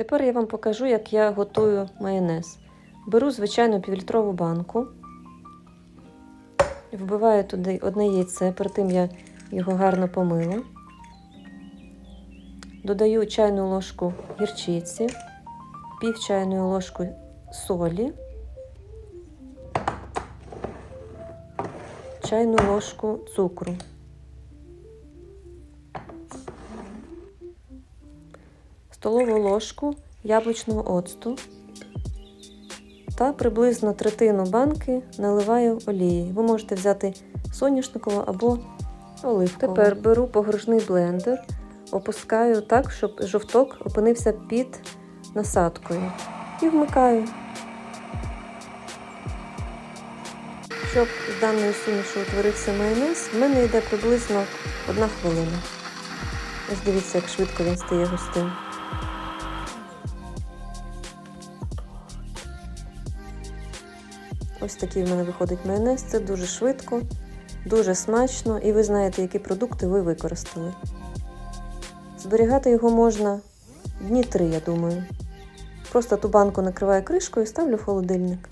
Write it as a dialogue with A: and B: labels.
A: Тепер я вам покажу, як я готую майонез. Беру звичайну півлітрову банку, вбиваю туди одне яйце, перед тим я його гарно помила. Додаю чайну ложку гірчиці, пів чайної ложки солі, чайну ложку цукру. Столову ложку яблучного оцту та приблизно третину банки наливаю олії. Ви можете взяти соняшникову або оливкову. Тепер беру погружний блендер, опускаю так, щоб жовток опинився під насадкою. І вмикаю. Щоб з даної суміші утворився майонез, в мене йде приблизно одна хвилина. Ось дивіться, як швидко він стає густим. Ось такий в мене виходить майонез. Це дуже швидко, дуже смачно, і ви знаєте, які продукти ви використали. Зберігати його можна дні три, я думаю. Просто ту банку накриваю кришкою і ставлю в холодильник.